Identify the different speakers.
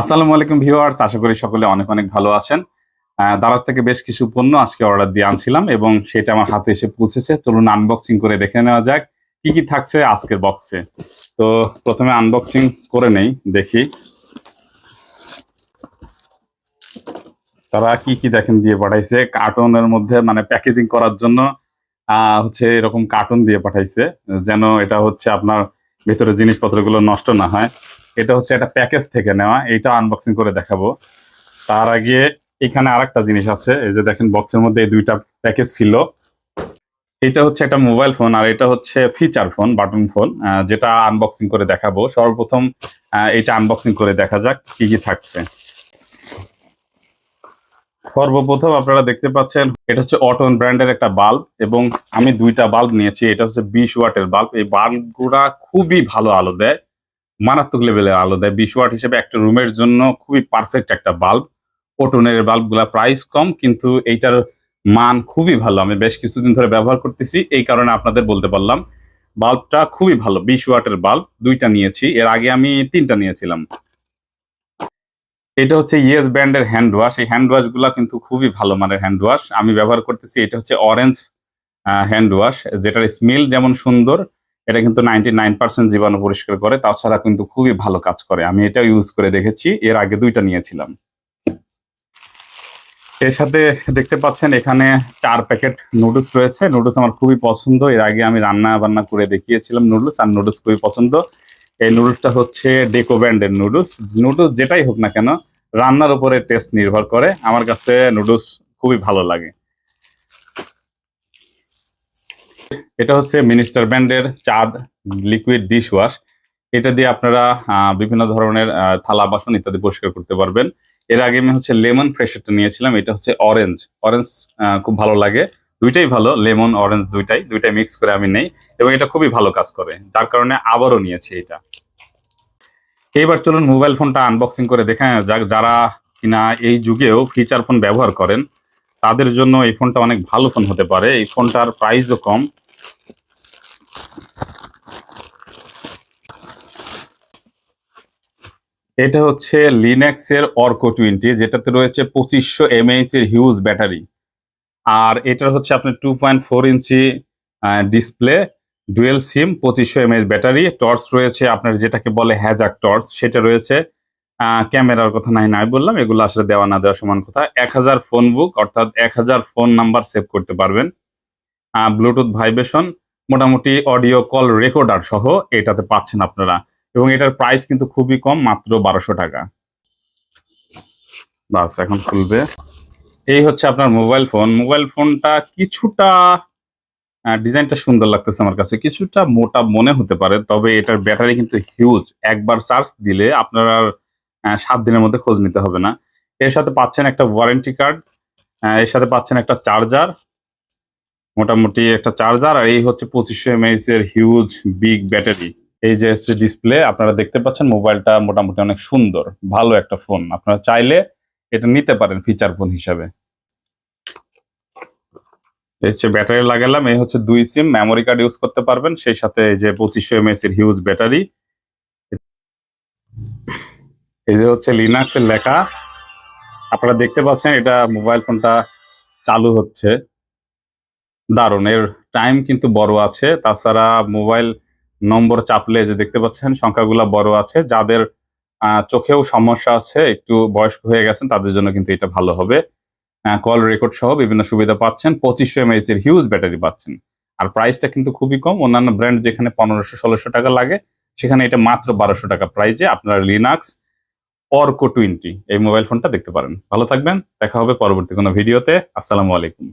Speaker 1: আসসালামু আলাইকুম ভিউয়ার্স, আশা করি সকলে অনেক অনেক ভালো আছেন। দারাজ থেকে বেশ কিছু পণ্য আজকে অর্ডার দিয়ে আনছিলাম এবং সেটা আমার হাতে এসে পৌঁছেছে। চলুন আনবক্সিং করে দেখে নেওয়া যাক কি কি থাকছে আজকের বক্সে তো প্রথমে আনবক্সিং করে নেই, দেখি। তারা কি কি দেখেন দিয়ে পাঠাইছে? কার্টুনের মধ্যে মানে প্যাকেজিং করার জন্য হচ্ছে এরকম কার্টুন দিয়ে পাঠাইছে। যেন এটা হচ্ছে আপনার ভেতরে জিনিসপত্রগুলো নষ্ট না হয়। এটা হচ্ছে একটা প্যাকেজ থেকে নেওয়া। এটা আনবক্সিং করে দেখাবো। তার আগে এখানে আরেকটা জিনিস আছে। এই যে দেখেন বক্সের মধ্যে এই দুইটা প্যাকেজ ছিল। এটা হচ্ছে একটা মোবাইল ফোন আর এটা হচ্ছে ফিচার ফোন বাটন ফোন যেটা আনবক্সিং করে দেখাবো। সর্বপ্রথম এটা আনবক্সিং করে দেখা যাক কি কি থাকছে। সর্বপ্রথম আপনারা দেখতে পাচ্ছেন, এটা হচ্ছে অটন ব্র্যান্ডের একটা বাল্ব এবং আমি দুইটা বাল্ব নিয়েছি। এটা হচ্ছে বিশ ওয়াটের বাল্ব এই বাল্বগুলা খুবই ভালো আলো দেয়। মারাত্মক লেভেলের আলো দেয়। বিশ ওয়াট হিসেবে একটা রুমের জন্য খুবই পারফেক্ট একটা বাল্ব ওটনের বাল্বগুলা প্রাইস কম, কিন্তু এইটার মান খুবই ভালো। আমি বেশ কিছুদিন ধরে ব্যবহার করতেছি, এই কারণে আপনাদের বলতে পারলাম। বাল্বটা খুবই ভালো, বিশ ওয়াটের বাল্ব দুইটা নিয়েছি। এর আগে আমি তিনটা নিয়েছিলাম। এটা হচ্ছে ইয়েস ব্র্যান্ডের হ্যান্ড ওয়াশ এই হ্যান্ড ওয়াশগুলা কিন্তু খুবই ভালো মানের হ্যান্ড ওয়াশ আমি ব্যবহার করতেছি, এটা হচ্ছে অরেঞ্জ হ্যান্ড ওয়াশ যেটার স্মেল যেমন সুন্দর এটা কিন্তু নাইনটি নাইন পার্সেন্ট জীবাণু পরিষ্কার করে, তাছাড়া কিন্তু খুবই ভালো কাজ করে। আমি এটা ইউজ করে দেখেছি, এর আগে দুইটা নিয়েছিলাম। এর সাথে দেখতে পাচ্ছেন এখানে চার প্যাকেট নুডলস রয়েছে। নুডলস আমার খুবই পছন্দ। এর আগে আমি রান্না বান্না করে দেখিয়েছিলাম নুডলস, আর নুডলস খুবই পছন্দ। এই নুডলসটা হচ্ছে ডেকো ব্র্যান্ডের নুডলস। নুডলস যেটাই হোক না কেন, রান্নার উপরে টেস্ট নির্ভর করে। আমার কাছে নুডলস খুবই ভালো লাগে। এটা হচ্ছে মিনিস্টার ব্র্যান্ডের চাঁদ লিকুইড ডিশ ওয়াশ এটা দিয়ে আপনারা বিভিন্ন ধরনের থালা, বাসন ইত্যাদি পরিষ্কার করতে পারবেন। এর আগে আমি হচ্ছে লেমন ফ্রেশারটা নিয়েছিলাম, এটা হচ্ছে অরেঞ্জ। অরেঞ্জ খুব ভালো লাগে। দুইটাই ভালো, লেমন, অরেঞ্জ দুইটাই। দুইটাই মিক্স করে আমি নেই এবং এটা খুবই ভালো কাজ করে, যার কারণে আবারও নিয়েছি এটা। এইবার চলুন মোবাইল ফোনটা আনবক্সিং করে দেখে যাক। যারা কিনা এই যুগেও ফিচার ফোন ব্যবহার করেন তাদের জন্য এই ফোনটা অনেক ভালো ফোন হতে পারে। এই ফোনটার প্রাইসও কম। এটা হচ্ছে লিনাক্স এর অর্কো টোয়েন্টি, যেটাতে রয়েছে পঁচিশশো এমএইচ এর হিউজ ব্যাটারি আর এটার হচ্ছে আপনার two point four inch display dual sim পঁচিশশো এমএইচ ব্যাটারি টর্চ রয়েছে আপনার যেটাকে বলে হ্যাজাক টর্চ সেটা রয়েছে ক্যামেরার কথা নাই নাই বললাম, এগুলো আসলে দেওয়া না দেওয়া সমান কথা। এক হাজার ফোন বুক অর্থাৎ এক হাজার ফোন নাম্বার সেভ করতে পারবেন। ব্লুটুথ ভাইব্রেশন মোটামুটি অডিও কল রেকর্ডার সহ এটাতে পাচ্ছেন আপনারা। এবং এটার প্রাইস কিন্তু খুবই কম, মাত্র বারোশো টাকা। বাস, এখন খুলবে। এই হচ্ছে আপনার মোবাইল ফোন মোবাইল ফোনটা কিছুটা ডিজাইনটা সুন্দর লাগতেছে আমার কাছে। কিছুটা মোটা মনে হতে পারে, তবে এটার ব্যাটারি কিন্তু হিউজ একবার চার্জ দিলে আপনার সাত দিনের মধ্যে খোঁজ নিতে হবে না। এর সাথে পাচ্ছেন একটা ওয়ারেন্টি কার্ড এর সাথে পাচ্ছেন একটা চার্জার মোটামুটি একটা চার্জার আর এই হচ্ছে পঁচিশশো এমএইচ এর হিউজ বিগ ব্যাটারি এই যে হচ্ছে ডিসপ্লে আপনারা দেখতে পাচ্ছেন মোবাইলটা মোটামুটি অনেক সুন্দর, ভালো একটা ফোন আপনারা চাইলে এটা নিতে পারেন ফিচার ফোন হিসাবে। এই হচ্ছে ব্যাটারি লাগালাম, এই হচ্ছে দুই সিম মেমোরি কার্ড ইউজ করতে পারবেন, সেই সাথে এই যে পঁচিশশো এমএস এর হিউজ ব্যাটারি এই যে হচ্ছে লিনাক্স এর লেখা, আপনারা দেখতে পাচ্ছেন এটা মোবাইল ফোনটা চালু হচ্ছে। দারুণ, এর টাইম কিন্তু বড় আছে। তাছাড়া মোবাইল নম্বর চাপলে যে দেখতে পাচ্ছেন সংখ্যাগুলো বড় আছে। যাদের চোখেও সমস্যা আছে, একটু বয়স্ক হয়ে গেছেন, তাদের জন্য কিন্তু এটা ভালো হবে। কল রেকর্ড সহ বিভিন্ন সুবিধা পাচ্ছেন। পঁচিশশো এমএইচ এর হিউজ ব্যাটারি পাচ্ছেন। আর প্রাইসটা কিন্তু খুবই কম। অন্যান্য ব্র্যান্ড যেখানে পনেরোশো, ষোলোশো টাকা লাগে, সেখানে এটা মাত্র বারোশো টাকা প্রাইজে আপনারা লিনাক্স অর্কো টোয়েন্টি এই মোবাইল ফোনটা দেখতে পারেন। ভালো থাকবেন, দেখা হবে পরবর্তী কোনো ভিডিওতে আসসালামু আলাইকুম।